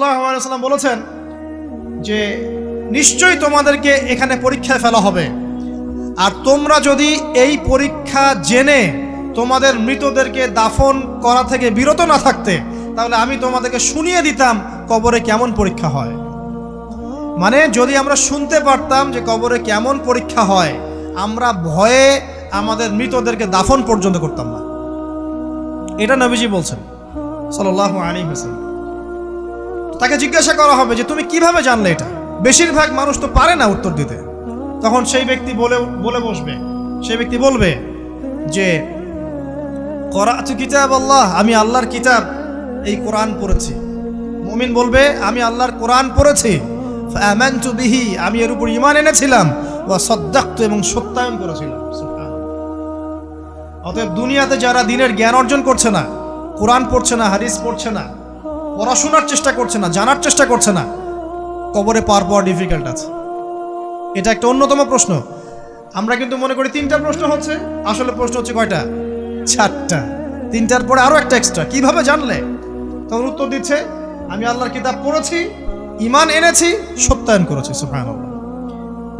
সাল্লাম বলেছেন যে, নিশ্চয়ই তোমাদেরকে এখানে পরীক্ষায় ফেলা হবে। আর তোমরা যদি এই পরীক্ষা জেনে তোমাদের মৃতদেরকে দাফন করা থেকে বিরত না থাকতে, তাহলে আমি তোমাদেরকে শুনিয়ে দিতাম কবরে কেমন পরীক্ষা হয়। মানে যদি আমরা শুনতে পারতাম যে কবরে কেমন পরীক্ষা হয়, আমরা ভয়ে আমাদের মৃতদেরকে দাফন পর্যন্ত করতাম না। এটা নবীজি বলছেন সাল্লাহ আলী হোসেন তাকে জিজ্ঞাসা করা হবে যে, তুমি কীভাবে জানলে এটা? বেশিরভাগ মানুষ তো পারে না উত্তর দিতে। তখন সেই ব্যক্তি বলে বলে বসবে। সেই ব্যক্তি বলবে যে, করাতু কিতাব আল্লাহ, আমি আল্লাহর কিতাব এই কোরআন পড়েছি। মুমিন বলবে, আমি আল্লাহর কোরআন পড়েছি। বিহি, আমি এর উপর ইমান এনেছিলাম। ওয়া সাদ্দাকতু, এবং সত্যায়ন করেছিলাম। অতএব দুনিয়াতে যারা দিনের জ্ঞান অর্জন করছে না, কোরআন পড়ছে না, হাদিস পড়ছে না পড়াশোনার চেষ্টা করছে না, জানার চেষ্টা করছে না। কবরে পার পাওয়া ডিফিকাল্ট আছে। এটা একটা অন্যতম প্রশ্ন। আমরা কিন্তু মনে করি তিনটা প্রশ্ন হচ্ছে, আসলে প্রশ্ন হচ্ছে কয়টা? চারটা। তিনটার পরে আরও একটা এক্সট্রা কীভাবে জানলে? তখন উত্তর দিচ্ছে, আমি আল্লাহর কিতাব পড়েছি ইমান এনেছি, সত্যায়ন করেছি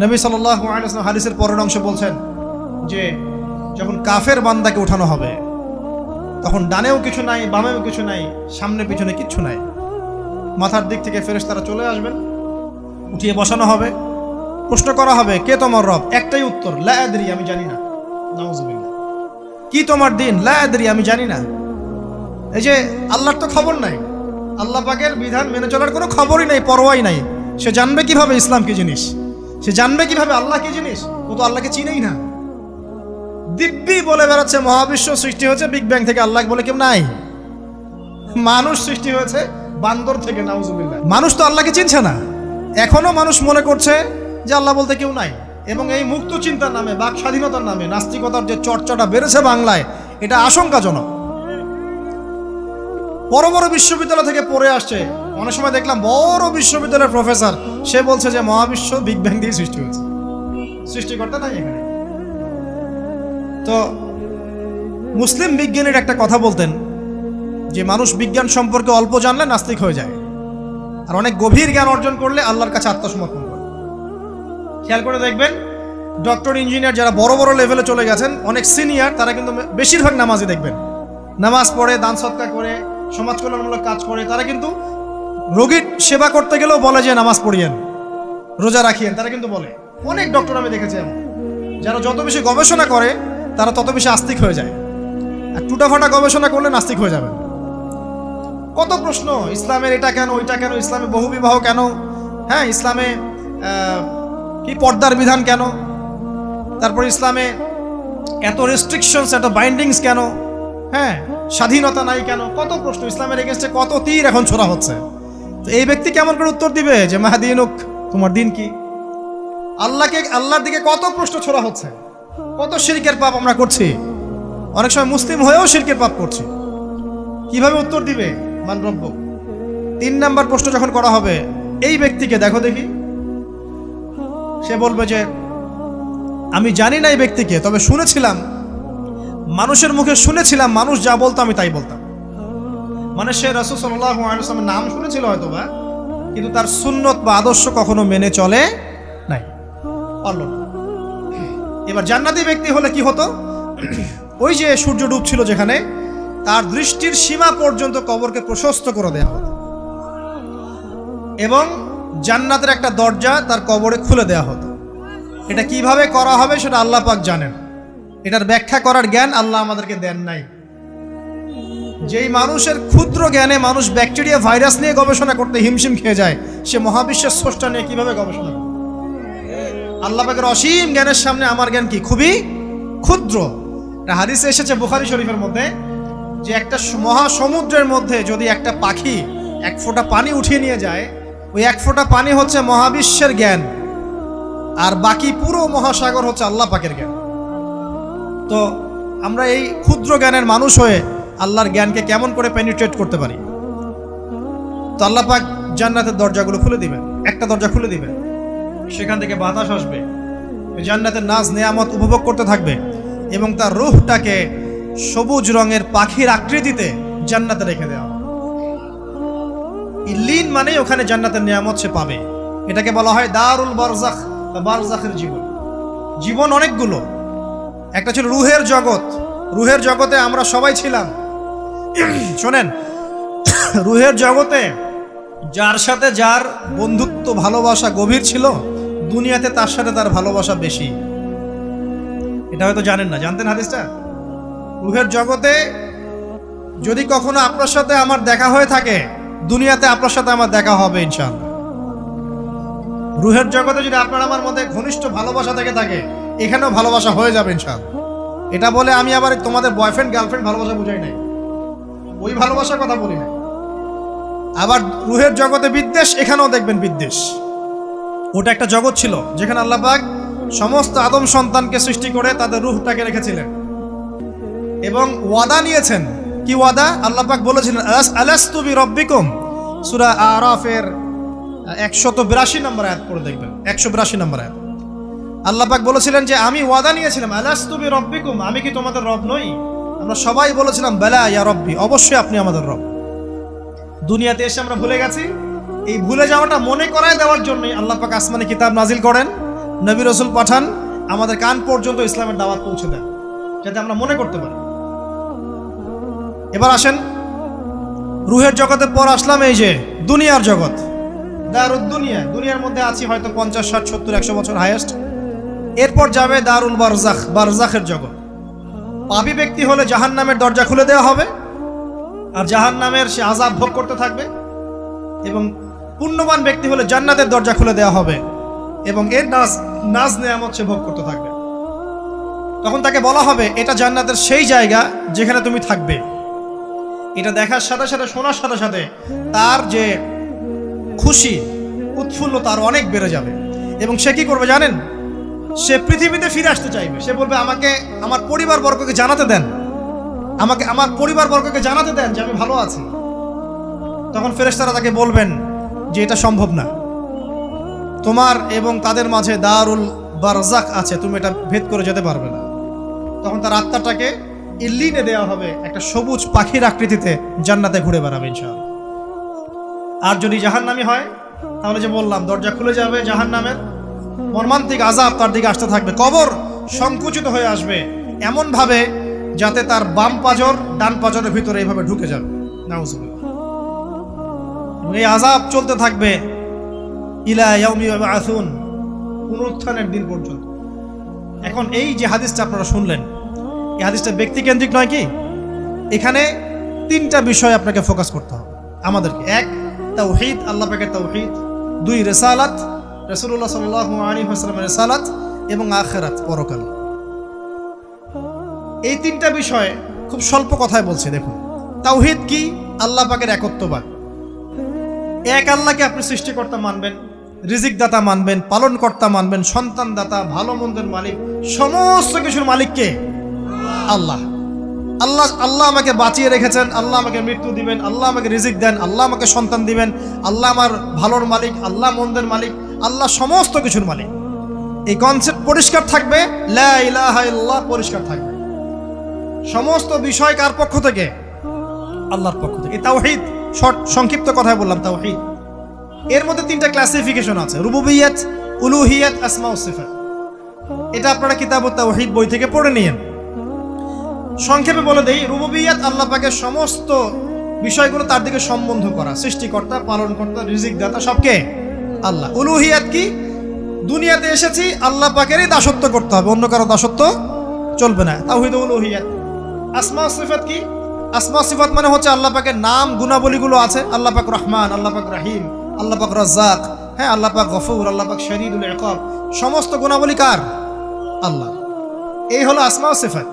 নবী ওয়াসাল্লাম হাদিসের পরের অংশে বলছেন যে, যখন কাফের বান্দাকে উঠানো হবে তখন ডানেও কিছু নাই, বামেও কিছু নাই, সামনে পিছনে কিচ্ছু নাই। মাথার দিক থেকে ফেরেস তারা চলে আসবেন, উঠিয়ে বসানো হবে। প্রশ্ন করা হবে, কে তোমার রব? একটাই উত্তর, লা আদরি, আমি জানি না। কি তোমার দিন? লা আদরি, আমি জানি না। এই যে, আল্লাহর তো খবর নাই। আল্লাহ পাকের বিধান মেনে চলার কোনো খবরই নাই, পরোয়াই নাই। সে জানবে কীভাবে ইসলাম কি জিনিস? সে জানবে কীভাবে আল্লাহ কি জিনিস? ও তো আল্লাহকে চিনেই না। দিব্যি বলে বেড়াচ্ছে, মহাবিশ্ব সৃষ্টি হয়েছে বিগ ব্যাং থেকে আল্লাহ বলে কেউ নাই। মানুষ সৃষ্টি হয়েছে বান্দর থেকে, নাউজুবিল্লাহ। মানুষ তো আল্লাহকে চিনছে না। এখনও মানুষ মনে করছে যে আল্লাহ বলতে কেউ নাই। এবং এই মুক্ত চিন্তার নামে, বাক স্বাধীনতার নামে, নাস্তিকতার যে চর্চাটা বেড়েছে বাংলায়, এটা আশঙ্কাজনক। বড় বড় বিশ্ববিদ্যালয় থেকে পড়ে আসছে। অনেক সময় দেখলাম বড় বিশ্ববিদ্যালয়ের প্রফেসর, সে বলছে যে মহাবিশ্ব বিগ ব্যাং দিয়ে সৃষ্টি হয়েছে। সৃষ্টিকর্তা নাই এখানে। তো মুসলিম বিজ্ঞানীর একটা কথা বলতেন, যে মানুষ বিজ্ঞান সম্পর্কে অল্প জানলে নাস্তিক হয়ে যায়, আর অনেক গভীর জ্ঞান অর্জন করলে আল্লাহর কাছে আত্মসমর্পণ করে। খেয়াল করে দেখবেন, ডক্টর, ইঞ্জিনিয়ার যারা বড় বড় লেভেলে চলে গেছেন, অনেক সিনিয়র, তারা কিন্তু বেশিরভাগ নামাজই দেখবেন। নামাজ পড়ে, দান সৎকার করে, সমাজ কল্যাণমূলক কাজ করে, তারা কিন্তু রোগীর সেবা করতে গেলেও বলে যে নামাজ পড়িয়েন, রোজা রাখিয়েন, তারা কিন্তু বলে। অনেক ডক্টর আমি দেখেছি এমন, যারা যত বেশি গবেষণা করে তারা তত বেশি আস্তিক হয়ে যায়। আর টুটাফাটা গবেষণা করলে নাস্তিক হয়ে যাবে কত প্রশ্ন, ইসলামের এটা কেন, ওইটা কেন, ইসলামে বহু বিবাহ কেন? হ্যাঁ ইসলামে কি পর্দার বিধান কেন? তারপর ইসলামে এত রেস্ট্রিকশনস এত বাইন্ডিংস কেন? হ্যাঁ স্বাধীনতা নাই কেন? কত প্রশ্ন, ইসলামের এগেনস্টে কত তীর এখন ছোড়া হচ্ছে? তো এই ব্যক্তি কেমন করে উত্তর দিবে যে, মাহাদিনুক, তোমার দিন কি? আল্লাহকে, আল্লাহর দিকে কত প্রশ্ন ছোড়া হচ্ছে? কত শিরকের পাপ আমরা করছি? অনেক সময় মুসলিম হয়েও শিরকের পাপ করছি। কীভাবে উত্তর দিবে মানরব্য তিন নাম্বার প্রশ্ন যখন করা হবে, এই ব্যক্তিকে দেখো দেখি। সে বলবে যে, আমি জানি না এই ব্যক্তিকে, তবে শুনেছিলাম, মানুষের মুখে শুনেছিলাম, মানুষ যা বলতো আমি তাই বলতাম। মানে সে রাসুল সাল্লামের নাম শুনেছিল হয়তো বা, কিন্তু তার সুন্নত বা আদর্শ কখনো মেনে চলে নাই। পারল না। এবার জান্নাতি ব্যক্তি হলে কি হতো? ওই যে সূর্য ডুবছিল যেখানে, তার দৃষ্টির সীমা পর্যন্ত কবরকে প্রশস্ত করে দেওয়া হতো। এবং জান্নাতের একটা দরজা তার কবরে খুলে দেওয়া হতো। এটা কীভাবে করা হবে সেটা আল্লাহ পাক জানেন। এটার ব্যাখ্যা করার জ্ঞান আল্লাহ আমাদেরকে দেন নাই। যেই মানুষের ক্ষুদ্র জ্ঞানে মানুষ ব্যাকটেরিয়া, ভাইরাস নিয়ে গবেষণা করতে হিমশিম খেয়ে যায়, সে মহাবিশ্বের স্রষ্টা নিয়ে কীভাবে গবেষণা আল্লাহ পাকের অসীম জ্ঞানের সামনে আমার জ্ঞান কি? খুবই ক্ষুদ্র। হাদিসে এসেছে বুখারি শরীফের মধ্যে যে একটা মহাসমুদ্রের মধ্যে যদি একটা পাখি এক ফোঁটা পানি উঠিয়ে নিয়ে যায়, ওই এক ফোঁটা পানি হচ্ছে মহাবিশ্বের জ্ঞান। আর বাকি পুরো মহাসাগর হচ্ছে আল্লাহ পাকের জ্ঞান। তো আমরা এই ক্ষুদ্র জ্ঞানের মানুষ হয়ে আল্লাহর জ্ঞানকে কেমন করে পেনিট্রেট করতে পারি? তো আল্লাহ পাক জান্নাতের দরজাগুলো খুলে দিবেন। একটা দরজা খুলে দিবেন। সেখান থেকে বাতাস আসবে। জান্নাতের নাজ নেয়ামত উপভোগ করতে থাকবে এবং তার রুহটাকে সবুজ রঙের পাখির আকৃতিতে জান্নাতে রেখে দেওয়া। ইল্লিন মানে ওখানে জান্নাতের নিয়ামত সে পাবে। এটাকে বলা হয় দারুল বারজাখ বা বারজাখের জীবন। জীবন অনেকগুলো। একটা ছিল রুহের জগৎ। রুহের জগতে আমরা সবাই ছিলাম। শোনেন, রুহের জগতে যার সাথে যার বন্ধুত্ব, ভালোবাসা গভীর ছিল দুনিয়াতে তার সাথে তার ভালোবাসা বেশি। এটা হয়তো জানেন না। জানতেন হাদিসটা? রুহের জগতে যদি কখনো আপনার সাথে আমার দেখা হয়ে থাকে, দুনিয়াতে আপনার সাথে আমার দেখা হবে ইনশাআল্লাহ। রুহের জগতে যদি আপনার আমার মধ্যে ঘনিষ্ঠ ভালোবাসা থেকে থাকে, এখানেও ভালোবাসা হয়ে যাবে ইনশাআল্লাহ। এটা বলে আমি আবার তোমাদের বয়ফ্রেন্ড গার্লফ্রেন্ড ভালোবাসা বুঝাই নাই। ওই ভালোবাসার কথা বলি না আবার রুহের জগতে বিদ্বেষ, এখানেও দেখবেন বিদ্বেষ। ওটা একটা জগৎ ছিল, যেখানে আল্লাহ পাক সমস্ত আদম সন্তানকে সৃষ্টি করে তাদের রুহটাকে রেখেছিলেন। এবং ওয়াদা নিয়েছেন। কি ওয়াদা? আল্লাহ পাক বলেছিলেন আলাস- আলাস্তু বি রব্বিকুম সূরা আরাফের একশত বিরাশি নম্বর আয়াত পড়ে দেখবেন একশো বিরাশি নম্বর আয়াত। আল্লাহ পাক বলেছিলেন যে, আমি ওয়াদা নিয়েছিলাম, আলাস্তু বি রব্বিকুম আমি কি তোমাদের রব নই? আমরা সবাই বলেছিলাম, বেলা ইয়া রব্বি। অবশ্যই আপনি আমাদের রব। দুনিয়াতে এসে আমরা ভুলে গেছি এই ভুলে যাওয়াটা মনে করায় দেওয়ার জন্যই আল্লাহ পাক আসমানে কিতাব নাজিল করেন, নবী রসুল পাঠান, আমাদের কান পর্যন্ত ইসলামের দাওয়াত পৌঁছে দেন, যাতে আমরা মনে করতে পারি। এবার আসেন, রুহের জগতের পর আসলাম এই যে দুনিয়ার জগৎ। দারুদ দুনিয়া, দুনিয়ার মধ্যে আছি হয়তো পঞ্চাশ, ষাট, সত্তর, একশো বছর হায়েস্ট এরপর যাবে দারুল বারজাখ, বারজাখের জগৎ। পাপী ব্যক্তি হলে জাহান নামের দরজা খুলে দেওয়া হবে, আর জাহান নামের সে আজাব ভোগ করতে থাকবে, এবং পুণ্যবান ব্যক্তি হলে জান্নাতের দরজা খুলে দেওয়া হবে। এবং এর নাজ নাজ নেয়ামত সে ভোগ করতে থাকবে। তখন তাকে বলা হবে, এটা জান্নাতের সেই জায়গা যেখানে তুমি থাকবে। এটা দেখার সাথে সাথে, শোনার সাথে সাথে তার যে খুশি, উৎফুল্ল, তার অনেক বেড়ে যাবে। এবং সে কি করবে জানেন? সে পৃথিবীতে ফিরে আসতে চাইবে। সে বলবে, আমাকে, আমার পরিবার বর্গকে জানাতে দেন। আমাকে, আমার পরিবার বর্গকে জানাতে দেন যে আমি ভালো আছি। তখন ফেরেস্তারা তাকে বলবেন যে এটা সম্ভব না। তোমার এবং তাদের মাঝে দারুল বারজাক আছে, তুমি এটা ভেদ করে যেতে পারবে না। তখন তার আত্মাটাকে ইল্লিনে দেওয়া হবে একটা সবুজ পাখির আকৃতিতে জান্নাতে ঘুরে বেড়াবে ইনশাআল্লাহ। আর যদি জাহান্নামি হয়, তাহলে যে বললাম, দরজা খুলে যাবে জাহান্নামের। মর্মান্তিক আজাব তার দিকে আসতে থাকবে। কবর সংকুচিত হয়ে আসবে এমনভাবে যাতে তার বাম পাজর ডান পাজরের ভিতরে এইভাবে ঢুকে যাবে। নাউজুবিল্লাহ। এই আজাব চলতে থাকবে। ইলা আসুন পুনরুত্থানের দিন পর্যন্ত। এখন এই যে হাদিসটা আপনারা শুনলেন, এই হাদিসটা ব্যক্তিকেন্দ্রিক নয় কি? এখানে তিনটা বিষয় আপনাকে ফোকাস করতে হবে। আমাদেরকে এক, তাওহিদ, আল্লাহ পাকের তাওহিদ। দুই, রেসালাত রসুল্লাহ সাল্লাহ আলী হাসলামের রেসালাত এবং আখেরাত, পরকাল। এই তিনটা বিষয় খুব স্বল্প কথায় বলছে, দেখুন। তাওহিদ কি? আল্লাহ পাকের একত্ববাদ। এক আল্লাহকে আপনি সৃষ্টিকর্তা মানবেন রিজিক দাতা মানবেন পালন কর্তা মানবেন সন্তান দাতা ভালো মন্দের মালিক, সমস্ত কিছুর মালিককে আল্লাহ। আল্লাহ আল্লাহ আমাকে বাঁচিয়ে রেখেছেন, আল্লাহ আমাকে মৃত্যু দিবেন, আল্লাহ আমাকে রিজিক দেন, আল্লাহ আমাকে সন্তান দিবেন, আল্লাহ আমার ভালোর মালিক, আল্লাহ মন্দের মালিক, আল্লাহ সমস্ত কিছুর মালিক। এই কনসেপ্ট পরিষ্কার থাকবে পরিষ্কার থাকবে। সমস্ত বিষয় কার পক্ষ থেকে? আল্লাহর পক্ষ থেকে। তাওহীদ শর্ট, সংক্ষিপ্ত কথায় বললাম, তাওহীদ। এর মধ্যে তিনটা ক্লাসিফিকেশন আছে, রুবুবিয়াত, উলুহিয়াত, আসমা ও এটা আপনারা কিতাব তাওহীদ বই থেকে পড়ে নিয়েন। সংক্ষেপে বলে দেই, রুবুবিয়াত আল্লাহ পাকের সমস্ত বিষয়গুলো তার দিকে সম্বন্ধ করা, সৃষ্টিকর্তা, পালনকর্তা রিজিক দাতা সবকে আল্লাহ। উলুহিয়াত কি? দুনিয়াতে এসেছি, আল্লাহ পাকেরই দাসত্ব করতে হবে, অন্য কারও দাসত্ব চলবে না। তাওহীদ উলুহিয়াত। আসমা ও সিফাত কি? আসমা সিফাত মানে হচ্ছে আল্লাহ পাকের নাম গুণাবলীগুলো আছে। আল্লাহ পাক রহমান, আল্লাহ পাক রাহিম, আল্লাহ পাক রাজ্জাক হ্যাঁ আল্লাহ পাক গফুর, আল্লাহ পাক শরীদুল ইকাব সমস্ত গুণাবলী কার? আল্লাহ। এই হলো আসমা সিফাত।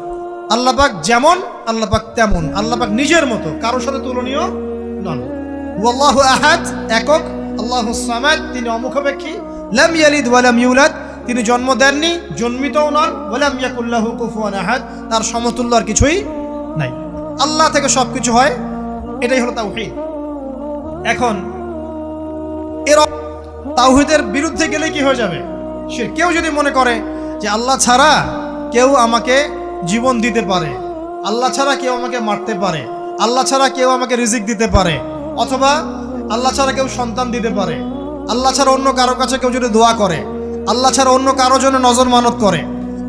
আল্লাহ পাক যেমন, আল্লাহ পাক তেমন। আল্লাহ পাক নিজের মতো, কারোর সাথে তুলনীয় নন। ওয়াল্লাহু আহাদ, একক। আল্লাহু সামাদ, তিনি অমুখাপেক্ষী। লাম ইয়ালিদ ওয়া লাম ইউলাদ, তিনি জন্ম দেননি, জন্মিতও নন। ওয়ালাম ইয়াকুল্লাহু কুফুয়ান আহাদ, তার সমতুল্য আর কিছুই নাই। আল্লাহ থেকে সব কিছু হয়, এটাই হলো তাওহীদ। এখন, এর তাওহীদের বিরুদ্ধে গেলে কি হয়ে যাবে? সে কেউ যদি মনে করে যে আল্লাহ ছাড়া কেউ আমাকে জীবন দিতে পারে, আল্লাহ ছাড়া কেউ আমাকে মারতে পারে, আল্লাহ ছাড়া কেউ আমাকে রিজিক দিতে পারে, অথবা আল্লাহ ছাড়া কেউ সন্তান দিতে পারে, আল্লাহ ছাড়া অন্য কারও কাছে কেউ যদি দোয়া করে, আল্লাহ ছাড়া অন্য কারও জন্য নজর মানত করে,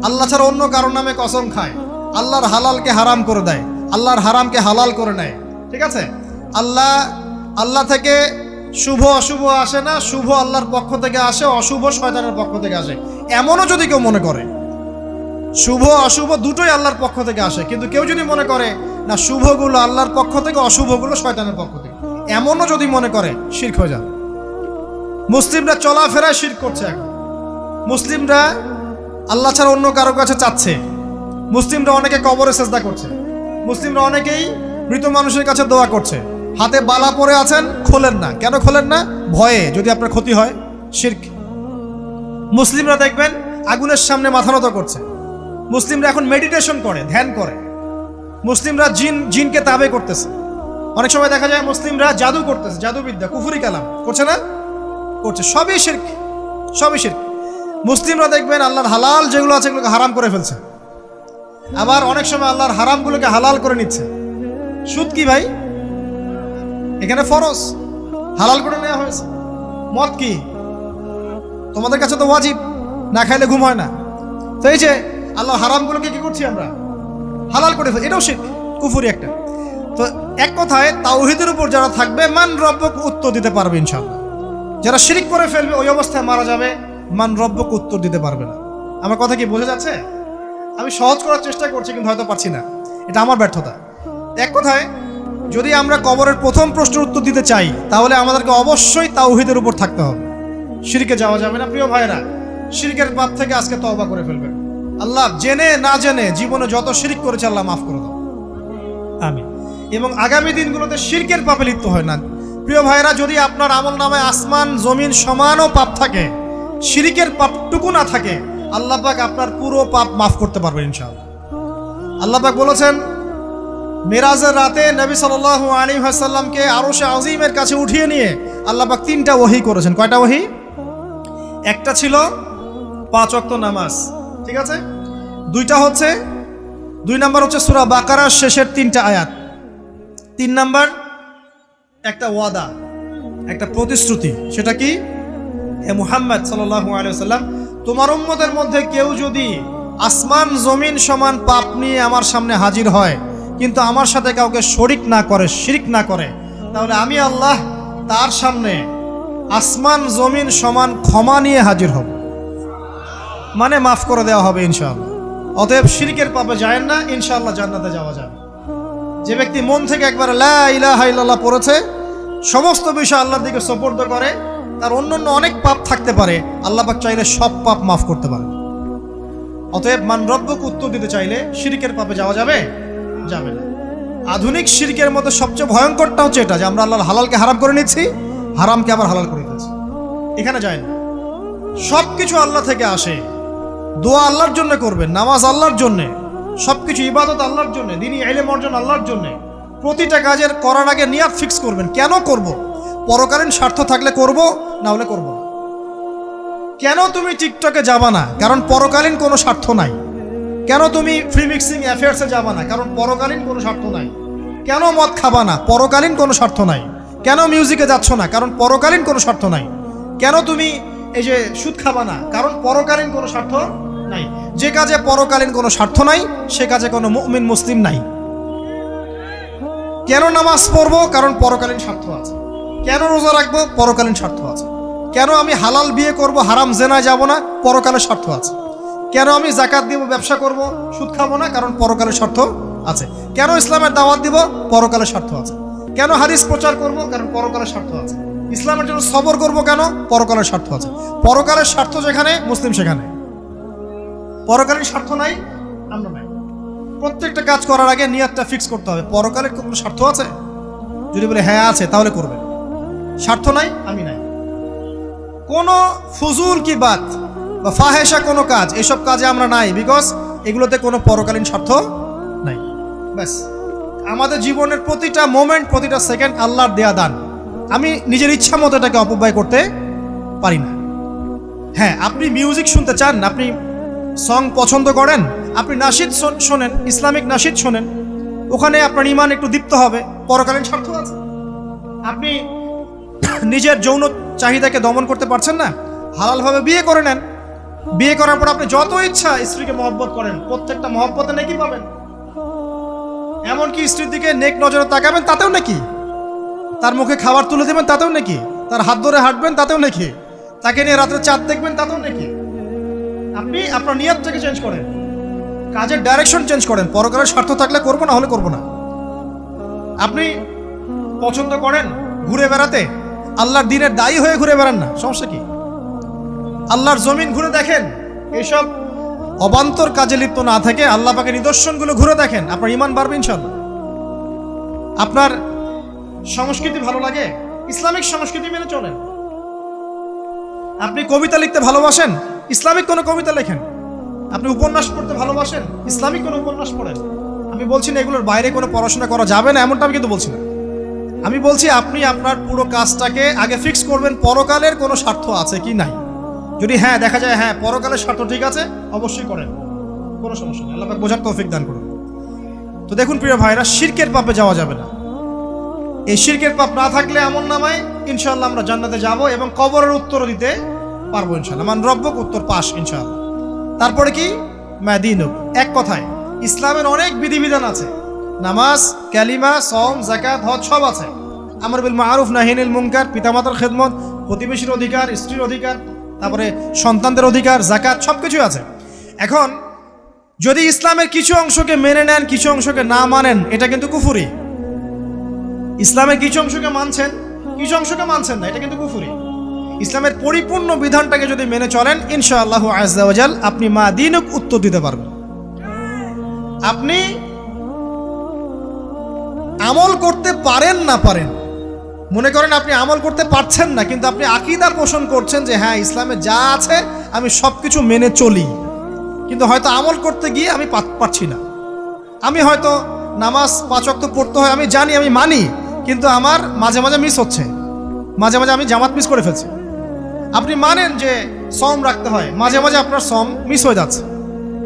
আল্লাহ ছাড়া অন্য কারোর নামে কসম খায়, আল্লাহর হালালকে হারাম করে দেয় আল্লাহর হারামকে হালাল করে নেয়। ঠিক আছে? আল্লাহ আল্লাহ থেকে শুভ অশুভ আসে না, শুভ আল্লাহর পক্ষ থেকে আসে, অশুভ শয়তানের পক্ষ থেকে আসে। এমনও যদি কেউ মনে করে, শুভ, অশুভ দুটোই আল্লাহর পক্ষ থেকে আসে। কিন্তু কেউ যদি মনে করে, না, শুভগুলো আল্লাহর পক্ষ থেকে, অশুভগুলো শয়তানের পক্ষ থেকে। এমনও যদি মনে করে, শির্ক হয়ে যাবে। মুসলিমরা চলাফেরায় শির করছে এখন। মুসলিমরা আল্লাহ ছাড়া অন্য কারও কাছে চাচ্ছে। মুসলিমরা অনেকে কবরে চেষ্টা করছে। মুসলিমরা অনেকেই মৃত মানুষের কাছে দোয়া করছে। হাতে বালা পরে আছেন, খোলেন না। কেন খোলেন না? ভয়ে, যদি আপনার ক্ষতি হয়, শির্ক। মুসলিমরা দেখবেন আগুনের সামনে মাথা নত করছে। মুসলিমরা এখন মেডিটেশন করে, ধ্যান করে। মুসলিমরা জিন, জিনকে তাবে করতেছে। অনেক সময় দেখা যায় মুসলিমরা জাদু করতেছে, জাদুবিদ্যা, কুফুরি কালাম। করছে না? করছে। সবই শির্ক। সবই শির্ক। মুসলিমরা দেখবেন আল্লাহর হালাল যেগুলো আছে, এগুলোকে হারাম করে ফেলছে। আবার অনেক সময় আল্লাহর হারামগুলোকে হালাল করে নিচ্ছে। সুদ কি ভাই? এখানে ফরজ। হালাল করে নেওয়া হয়েছে। মদ কি? তোমাদের কাছে তো ওয়াজিব। না খাইলে ঘুম হয় না। তো এই যে আল্লাহ হারামগুলোকে কি করছি আমরা? হালাল করে এটাও শিখ কুফুরি একটা। তো এক কথায় তাওহিদের উপর যারা থাকবে, মান রব্বক উত্তর দিতে পারবে ইনশাল্লাহ যারা শিরিক করে ফেলবে, ওই অবস্থায় মারা যাবে, মান রব্বক উত্তর দিতে পারবে না। আমার কথা কি বোঝা যাচ্ছে? আমি সহজ করার চেষ্টা করছি কিন্তু হয়তো পারছি না। এটা আমার ব্যর্থতা। এক কথায় যদি আমরা কবরের প্রথম প্রশ্নের উত্তর দিতে চাই তাহলে আমাদেরকে অবশ্যই তাওহিদের উপর থাকতে হবে। শিরিকে যাওয়া যাবে না প্রিয় ভাইরা শিরিকের পাপ থেকে আজকে তওবা করে ফেলবেন। আল্লাহ জেনে না জেনে জীবনে যত শিরিক করেছে আল্লাহ মাফ করে দাও। আমি এবং আগামী দিনগুলোতে শিরকের পাপে লিপ্ত হয় না। প্রিয় ভাইরা যদি আপনার আমল নামে আসমান জমিন সমানও পাপ থাকে শিরিকের পাপটুকু না থাকে আল্লাহ পাক আপনার পুরো পাপ মাফ করতে পারবেন ইনশাআল্লাহ। আল্লাহ পাক বলেছেন, মেরাজের রাতে নবী সাল্লাল্লাহু আলাইহি ওয়াসাল্লামকে সে আজিমের কাছে উঠিয়ে নিয়ে আল্লাহ পাক তিনটা ওহি করেছেন। কয়টা ওহি? একটা ছিল পাঁচ ওয়াক্ত নামাজ, ঠিক আছে? দুইটা হচ্ছে, দুই নাম্বার হচ্ছে সুরা বাকারার শেষের তিনটা আয়াত। তিন নাম্বার, একটা ওয়াদা, একটা প্রতিশ্রুতি, সেটা কি? হে মুহাম্মদ সাল্লাল্লাহু আলাইহি ওয়াসাল্লাম তোমার উম্মতের মধ্যে কেউ যদি আসমান, জমিন সমান পাপ নিয়ে আমার সামনে হাজির হয়, কিন্তু আমার সাথে কাউকে শরিক না করে, শিরিক না করে, তাহলে আমি আল্লাহ তার সামনে আসমান, জমিন সমান ক্ষমা নিয়ে হাজির হব। মানে মাফ করে দেওয়া হবে ইনশাআল্লাহ। অতএব শিরিকের পাপে যায় না, ইনশাআল্লাহ জান্নাতে যাওয়া যাবে। যে ব্যক্তি মন থেকে একবার লা ইলাহা ইল্লাল্লাহ পড়েছে, সমস্ত বিষয় আল্লাহর দিকে সোপর্দ করে তার অন্য অন্য অনেক পাপ থাকতে পারে, আল্লাহ পাক চাইলে সব পাপ মাফ করতে পারে অতএব মান রব্বকে উত্তর দিতে চাইলে শিরিকের পাপে যাওয়া যাবে? যাবে না। আধুনিক শিরকের মধ্যে সবচেয়ে ভয়ঙ্করটা হচ্ছে এটা, যে আমরা আল্লাহর হালালকে হারাম করে নিচ্ছি হারামকে আবার হালাল করে দিচ্ছি এখানে যায় না। সব কিছু আল্লাহ থেকে আসে। দোয়া আল্লাহর জন্য করবেন নামাজ আল্লাহর জন্যে সব কিছু ইবাদত আল্লাহর জন্য দিনই এলেম অর্জন আল্লাহর জন্যে। প্রতিটা কাজের করার আগে নিয়াত ফিক্স করবেন। কেন করব? পরকালীন স্বার্থ থাকলে করব না হলে করব না। কেন তুমি টিকটকে যাবা না? কারণ পরকালীন কোনো স্বার্থ নাই। কেন তুমি ফ্রি মিক্সিং অ্যাফেয়ার্সে যাবা না? কারণ পরকালীন কোনো স্বার্থ নাই। কেন মদ খাবা না? পরকালীন কোনো স্বার্থ নাই। কেন মিউজিকে যাচ্ছ না? কারণ পরকালীন কোনো স্বার্থ নাই। কেন তুমি এই যে সুদ খাবা না? কারণ পরকালীন কোনো স্বার্থ নাই। যে কাজে পরকালীন কোনো স্বার্থ নাই, সে কাজে কোনো মুমিন মুসলিম নাই। কেন নামাজ পড়ব? কারণ পরকালীন স্বার্থ আছে। কেন রোজা রাখব? পরকালীন স্বার্থ আছে। কেন আমি হালাল বিয়ে করব, হারাম জেনায় যাব না? পরকালের স্বার্থ আছে। কেন আমি জাকাত দিব, ব্যবসা করব, সুদ খাব না? কারণ পরকালের স্বার্থ আছে। কেন ইসলামের দাওয়াত দিব, পরকালের স্বার্থ আছে। কেন হাদিস প্রচার করব, কারণ পরকালের স্বার্থ আছে। ইসলামের জন্য সবর করব কেন, পরকালের স্বার্থ আছে। পরকালের স্বার্থ যেখানে, মুসলিম সেখানে। পরকালীন স্বার্থ নাই, আমরা নাই। প্রত্যেকটা কাজ করার আগে নিয়াতটা ফিক্স করতে হবে। পরকালের কোনো স্বার্থ আছে? যদি বলে হ্যাঁ আছে, তাহলে করবে স্বার্থ নাই, আমি নাই। কোনো ফুজুল কি বাত বা ফাহেসা কোনো কাজ, এসব কাজে আমরা নাই বিকজ এগুলোতে কোনো পরকালীন স্বার্থ নাই। ব্যাস। আমাদের জীবনের প্রতিটা মোমেন্ট প্রতিটা সেকেন্ড আল্লাহর দেয়া দান। আমি নিজের ইচ্ছা মতো এটাকে অপব্যয় করতে পারি না। হ্যাঁ আপনি মিউজিক শুনতে চান, আপনি সং পছন্দ করেন, আপনি নাসিদ শোন- শোনেন, ইসলামিক নাসিদ শোনেন, ওখানে আপনার ইমান একটু দীপ্ত হবে, পরকালীন স্বার্থ আছে। আপনি নিজের যৌন চাহিদাকে দমন করতে পারছেন না? হালালভাবে বিয়ে করে নেন। বিয়ে করার পর আপনি যত ইচ্ছা স্ত্রীকে মহব্বত করেন, প্রত্যেকটা মহব্বতে নাকি পাবেন। এমনকি স্ত্রীর দিকে নেক নজরে তাকাবেন, তাতেও নাকি? তার মুখে খাবার তুলে দেবেন, তাতেও নাকি? তার হাত ধরে হাঁটবেন, তাতেও নাকি? তাকে নিয়ে রাত্রে চাঁদ দেখবেন, তাতেও নাকি? আপনি আপনার নিয়তটাকে চেঞ্জ করেন। কাজের ডাইরেকশন চেঞ্জ করেন। পরকালের স্বার্থ থাকলে করব, না হলে করব না। আপনি পছন্দ করেন ঘুরে বেড়াতে? আল্লাহর দিনের দায়ী হয়ে ঘুরে বেড়ান না। সমস্যা কি? আল্লাহর জমিন ঘুরে দেখেন। এসব অবান্তর কাজে লিপ্ত না থেকে আল্লাহ পাকে নিদর্শনগুলো ঘুরে দেখেন। আপনার ইমান বাড়বে ইনশাল্লাহ আপনার সংস্কৃতি ভালো লাগে? ইসলামিক সংস্কৃতি মেনে চলেন। আপনি কবিতা লিখতে ভালোবাসেন? ইসলামিক কোনো কবিতা লেখেন? আপনি উপন্যাস পড়তে ভালোবাসেন? ইসলামিক কোনো উপন্যাস পড়েন? আমি বলছি না এগুলোর বাইরে কোনো পড়াশোনা করা যাবে না, এমনটা আমি কিন্তু বলছি না। আমি বলছি, আপনি আপনার পুরো কাজটাকে আগে ফিক্স করবেন, পরকালের কোনো স্বার্থ আছে কি নাই? যদি হ্যাঁ দেখা যায় হ্যাঁ পরকালের স্বার্থ ঠিক আছে, অবশ্যই করেন। কোনো সমস্যা নেই, আল্লাহ বোঝার তৌফিক দান করুন। তো দেখুন, প্রিয় ভাইরা, শিরকের পাপে যাওয়া যাবে না। এই শিরকের পাপ না থাকলে এমন নামায় ইনশাল্লাহ আমরা জান্নাতে যাব এবং কবরের উত্তর দিতে পারব ইনশাল্লাহ মান রব্বক, উত্তর পাস ইনশাল্লাহ তারপরে কি? ম্যাদিন এক কথায়, ইসলামের অনেক বিধিবিধান আছে। নামাজ ক্যালিমা সম জাকাত হজ সব আছে। আমর বিল মারুফ, নাহিনুল মুনকার, পিতামাতার খেদমত, প্রতিবেশীর অধিকার, স্ত্রীর অধিকার, তারপরে সন্তানদের অধিকার জাকাত সব কিছুই আছে। এখন, যদি ইসলামের কিছু অংশকে মেনে নেন, কিছু অংশকে না মানেন, এটা কিন্তু কুফুরি। ইসলামের কিছু অংশকে মানছেন, কিছু অংশকে মানছেন না, এটা কিন্তু কুফুরি। ইসলামের পরিপূর্ণ বিধানটাকে যদি মেনে চলেন, ইনশাআল্লাহ আজাল আপনি মা দিনক উত্তর দিতে পারবেন। আপনি আমল করতে পারেন না পারেন। মনে করেন আপনি আমল করতে পারছেন না, কিন্তু আপনি আকিদা পোষণ করছেন যে হ্যাঁ ইসলামে যা আছে, আমি সব কিছু মেনে চলি। কিন্তু হয়তো আমল করতে গিয়ে আমি পারছি না। আমি হয়তো নামাজ পাঁচ অক্ত পড়তে হয়, আমি জানি, আমি মানি, কিন্তু আমার মাঝে মাঝে মিস হচ্ছে। মাঝে মাঝে আমি জামাত মিস করে ফেলছি। আপনি মানেন যে সম রাখতে হয়, মাঝে মাঝে আপনার সম মিস হয়ে যাচ্ছে।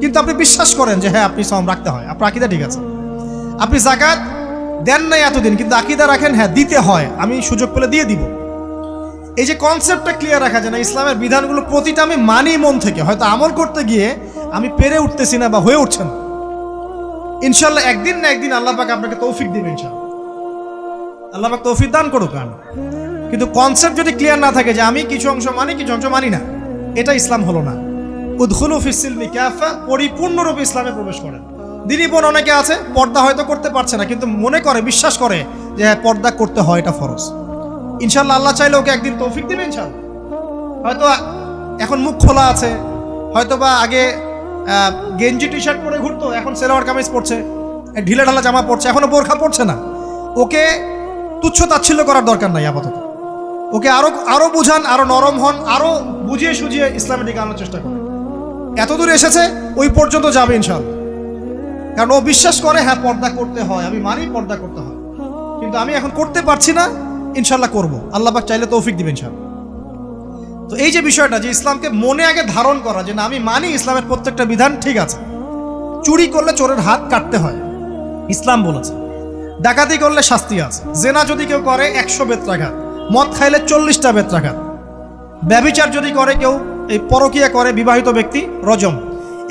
কিন্তু আপনি বিশ্বাস করেন যে হ্যাঁ আপনি সম রাখতে হয়। আপনার আকিদা ঠিক আছে। আপনি জাকাত দেন নাই এতদিন, কিন্তু আকিদা রাখেন হ্যাঁ দিতে হয়। আমি সুযোগ পেলে দিয়ে দিব। এই যে কনসেপ্টটা ক্লিয়ার রাখা যায় না, ইসলামের বিধানগুলো প্রতিটা আমি মানি মন থেকে। হয়তো আমল করতে গিয়ে আমি পেরে উঠতেছি না বা হয়ে উঠছে না। ইনশাল্লাহ একদিন না একদিন আল্লাহ পাক আপনাকে তৌফিক দিবে ইনশাল্লাহ আল্লাহ পাক তৌফিক দান করুক আমি কিন্তু কনসেপ্ট যদি ক্লিয়ার না থাকে যে আমি কিছু অংশ মানি, কিছু অংশ মানি না, এটা ইসলাম হলো না। উদ্খুল ফিসিলমি ক্যাফা পরিপূর্ণরূপে ইসলামে প্রবেশ করেন। দিনী বোন অনেকে আছে, পর্দা হয়তো করতে পারছে না, কিন্তু মনে করে, বিশ্বাস করে যে হ্যাঁ পর্দা করতে হয়, এটা ফরজ। ইনশাল্লাহ আল্লাহ চাইলে ওকে একদিন তৌফিক দিবে ইনশাল্লাহ হয়তো এখন মুখ খোলা আছে, হয়তো বা আগে গেঞ্জি টি শার্ট পরে ঘুরতো, এখন সেলোয়ার কামিজ পরছে ঢিলে ঢালা জামা পরছে, এখনও বোরখা পরছে না। ওকে তুচ্ছ তাচ্ছিল্য করার দরকার নাই আপাতত। ওকে আরও আরও বুঝান আরও নরম হন আরও বুঝিয়ে সুঝিয়ে ইসলামের দিকে আনার চেষ্টা করেন। এতদূর এসেছে, ওই পর্যন্ত যাবে ইনশাল্লাহ কারণ ও বিশ্বাস করে হ্যাঁ পর্দা করতে হয়। আমি মানি পর্দা করতে হয়। কিন্তু আমি এখন করতে পারছি না ইনশাল্লাহ করব। আল্লাহ পাক চাইলে তৌফিক দিবেন ইনশাল্লাহ তো এই যে বিষয়টা, যে ইসলামকে মনে আগে ধারণ করা, যে না, আমি মানি ইসলামের প্রত্যেকটা বিধান ঠিক আছে। চুরি করলে চোরের হাত কাটতে হয়। ইসলাম বলেছে। ডাকাতি করলে শাস্তি আছে। জেনা যদি কেউ করে, একশো বেত্রাঘাত। মদ খাইলে চল্লিশটা বেত্রাঘাত। ব্যবিচার যদি করে কেউ, এই পরকিয়া করে বিবাহিত ব্যক্তি, রজম।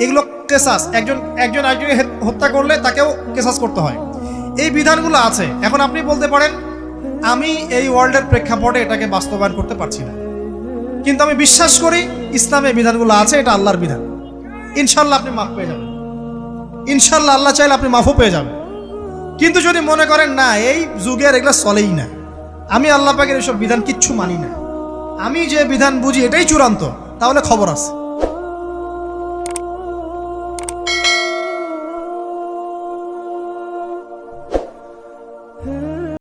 এগুলো কেসাস। একজন একজন একজনকে হে- হত্যা করলে তাকেও কেসাস করতে হয়। এই বিধানগুলো আছে। এখন আপনি বলতে পারেন, আমি এই ওয়ার্ল্ডের প্রেক্ষাপটে এটাকে বাস্তবায়ন করতে পারছি না। কিন্তু আমি বিশ্বাস করি ইসলামে বিধানগুলো আছে, এটা আল্লাহর বিধান। ইনশাল্লাহ আপনি মাফ পেয়ে যাবেন। ইনশাল্লাহ আল্লাহ চাইলে আপনি মাফও পেয়ে যাবেন। কিন্তু যদি মনে করেন, না, এই যুগের এগুলো চলেই না। আমি আল্লাহ পাকের এসব বিধান কিচ্ছু মানি না। আমি যে বিধান বুঝি এটাই চূড়ান্ত। তাহলে খবর আছে।